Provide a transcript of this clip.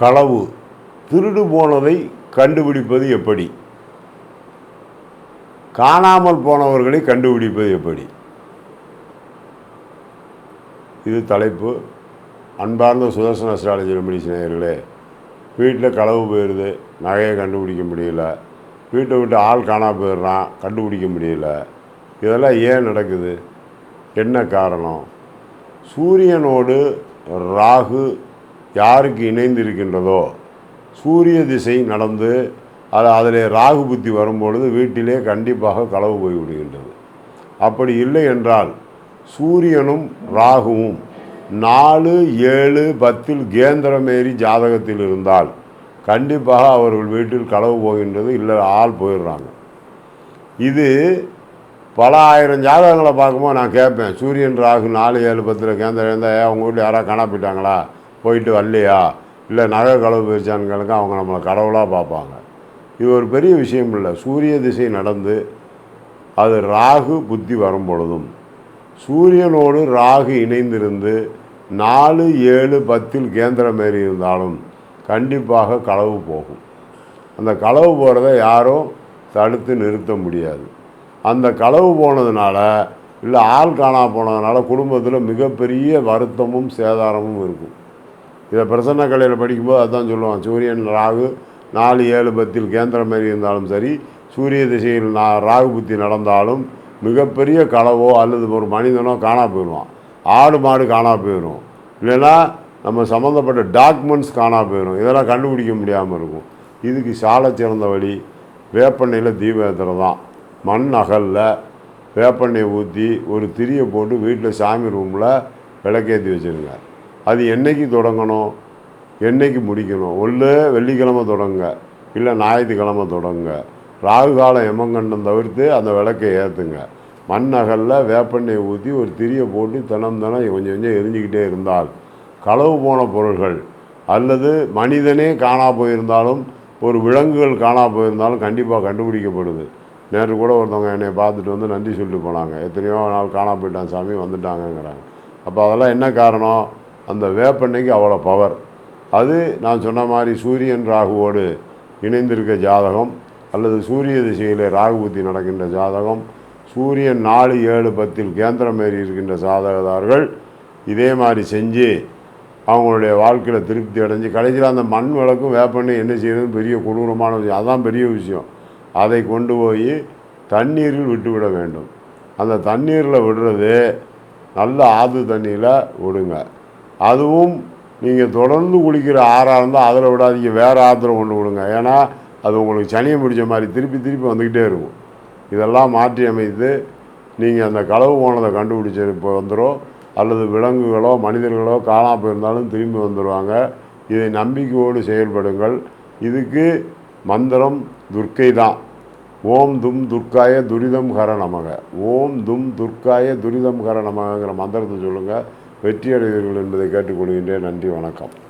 களவு திருடு போனதை கண்டுபிடிப்பது எப்படி? காணாமல் போனவர்களை கண்டுபிடிப்பது எப்படி? இது தலைப்பு. அன்பார்ந்த சுதர்சன அஸ்ட்ராலஜி ரெமடி நேயர்களே வீட்டில் களவு போயிடுது நகையை கண்டுபிடிக்க முடியல. வீட்டை விட்டு ஆள் காணா போயிடுறான் கண்டுபிடிக்க முடியல. இதெல்லாம் ஏன் நடக்குது? என்ன காரணம்? சூரியனோடு ராகு யாருக்கு இணைந்து இருக்கின்றதோ சூரிய திசை நடந்து அது அதில் ராகு புத்தி வரும்பொழுது வீட்டிலே கண்டிப்பாக களவு போய் விடுகின்றது. அப்படி இல்லை என்றால் சூரியனும் ராகுவும் நாலு ஏழு பத்தில் கேந்திரமேறி ஜாதகத்தில் இருந்தால் கண்டிப்பாக அவர்கள் வீட்டில் களவு போகின்றது இல்லை ஆள் போயிடுறாங்க. இது பல ஆயிரம் ஜாதகங்களை பார்க்கும்போது நான் கேட்பேன் சூரியன் ராகு நாலு ஏழு பத்தில் கேந்திரம் இருந்தால் அவங்க வீட்டில் யாராவது காணாப்பிட்டாங்களா போயிட்டு வரலையா? இல்லை நகை களவு போயிடுச்சானுங்களுக்கு அவங்க நம்மளை கடவுளாக பார்ப்பாங்க. இது ஒரு பெரிய விஷயம் இல்லை. சூரிய திசை நடந்து அது ராகு புத்தி வரும் பொழுதும் சூரியனோடு ராகு இணைந்திருந்து நாலு ஏழு பத்தில் கேந்திரம் மாரி இருந்தாலும் கண்டிப்பாக களவு போகும். அந்த களவு போகிறத யாரும் தடுத்து நிறுத்த முடியாது. அந்த களவு போனதுனால இல்லை ஆள் காணா போனதுனால குடும்பத்தில் மிகப்பெரிய வருத்தமும் சேதாரமும் இருக்கும். இதை பிரசன்ன கலையில் படிக்கும்போது அதான் சொல்லுவான் சூரியன் ராகு நாலு ஏழு பத்தில் கேந்திரம் மாரி இருந்தாலும் சரி சூரிய திசையில் நான் ராகு புத்தி நடந்தாலும் மிகப்பெரிய களவோ அல்லது ஒரு மனிதனோ காணா போயிடுவான். ஆடு மாடு காணா போயிடும். இல்லைன்னா நம்ம சம்மந்தப்பட்ட டாக்குமெண்ட்ஸ் காணா போயிடும். இதெல்லாம் கண்டுபிடிக்க முடியாமல் இருக்கும். இதுக்கு சால சிறந்த வழி வேப்பெண்ணையில் தீபம் ஏற்றுறது தான். மண் அகலில் வேப்பெண்ணெய் ஊற்றி ஒரு திரியை போட்டு வீட்டில் சாமி ரூமில் விளக்கேற்றி வச்சுருங்க. அது என்றைக்கு தொடங்கணும்? என்றைக்கு முடிக்கணும்? ஒன்று வெள்ளிக்கிழமை தொடங்க. இல்லை ஞாயிற்றுக்கிழமை தொடங்க. ராகு காலம் எமங்கண்டம் தவிர்த்து அந்த விளக்கை ஏற்றுங்க மண் அகலில் வேப்பெண்ணெய் ஊற்றி ஒரு திரியை போட்டு தினம் தினம் கொஞ்சம் கொஞ்சம் எரிஞ்சிக்கிட்டே இருந்தால் களவு போன பொருள்கள் அல்லது மனிதனே காணா போயிருந்தாலும் ஒரு விலங்குகள் காணா போயிருந்தாலும் கண்டிப்பாக கண்டுபிடிக்கப்படுது. நேற்று கூட ஒருத்தவங்க என்னை பார்த்துட்டு வந்து நன்றி சொல்லிட்டு போனாங்க. எத்தனையோ நாள் காணா போயிட்டான் சாமி வந்துட்டாங்கங்கிறாங்க. அப்போ அதெல்லாம் என்ன காரணம்? அந்த வேப்பெண்ணெய்க்கு அவ்வளோ பவர் அது நான் சொன்ன மாதிரி சூரியன் ராகுவோடு இணைந்திருக்க ஜாதகம் அல்லது சூரிய திசையில் ராகு புத்தி நடக்கின்ற ஜாதகம் சூரியன் நாலு ஏழு பத்தில் கேந்திரம் மாரி இருக்கின்ற சாதகதார்கள் இதே மாதிரி செஞ்சு அவங்களுடைய வாழ்க்கையில் திருப்தி அடைஞ்சு கடைசியில் அந்த மண் விளக்கும் வேப்பண்ணை என்ன செய்யறது பெரிய கொடூரமான விஷயம். அதுதான் பெரிய விஷயம். அதை கொண்டு போய் தண்ணீரில் விட்டுவிட வேண்டும். அந்த தண்ணீரில் விடுறது நல்ல ஆது தண்ணியில் விடுங்க. அதுவும் நீங்கள் தொடர்ந்து குளிக்கிற ஆறாக இருந்தால் அதில் விடாதீங்க. வேறு ஆத்திரம் கொண்டு விடுங்க ஏன்னா அது உங்களுக்கு சனியை பிடிச்ச மாதிரி திருப்பி திருப்பி வந்துக்கிட்டே இருக்கும். இதெல்லாம் மாற்றி அமைத்து நீங்கள் அந்த களவு போனதை கண்டுபிடிச்ச இப்போ வந்துடும் அல்லது விலங்குகளோ மனிதர்களோ காணா போயிருந்தாலும் திரும்பி வந்துடுவாங்க இதை நம்பிக்கையோடு செயல்படுங்கள். இதுக்கு மந்திரம் துர்க்கை தான். ஓம் தும் துர்க்காய துரிதம் ஹர நமக. ஓம் தும் துர்க்காய துரிதம் ஹர நமகங்கிற மந்திரத்தை சொல்லுங்கள் வெற்றியடைவீர்கள் என்பதை கேட்டுக்கொள்கின்றேன். நன்றி வணக்கம்.